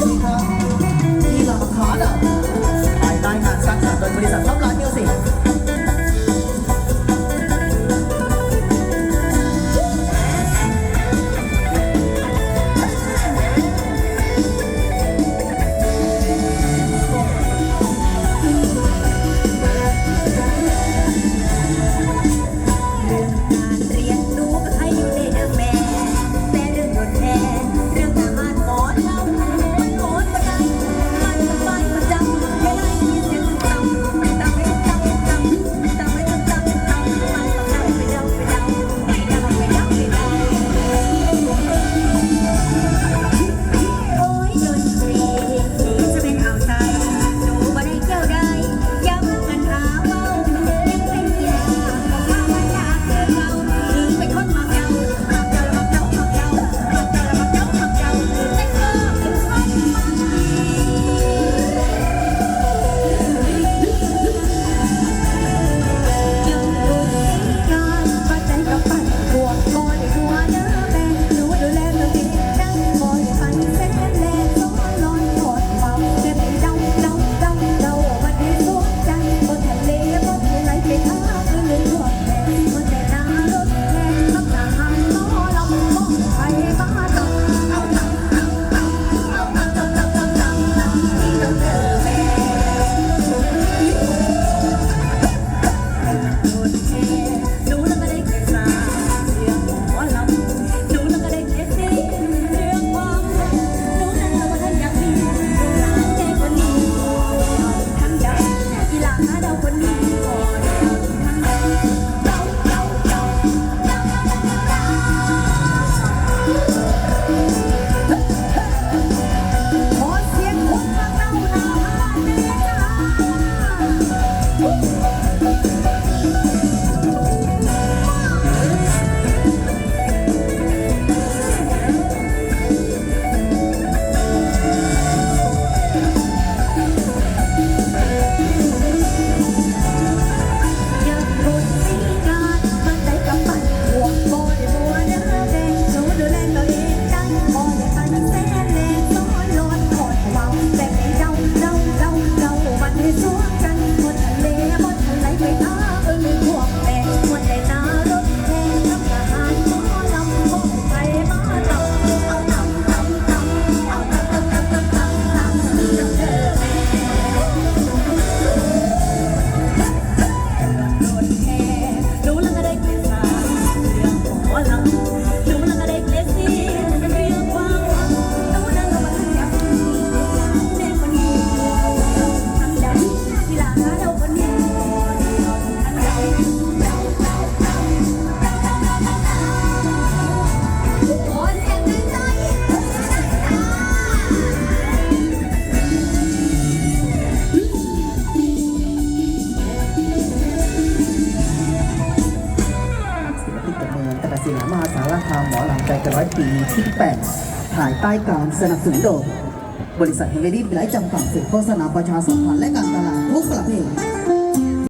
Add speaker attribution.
Speaker 1: 감사합니다.
Speaker 2: ศิลามาสารคามหมอลำใจกระร้อยปีที่8ภายใต้การสนับสนุนโดยบริษัทเฮเวอรี่ไลท์จำกัดสื่อโฆษณาประชาสัมพันธ์และการตลาดทุกประเภท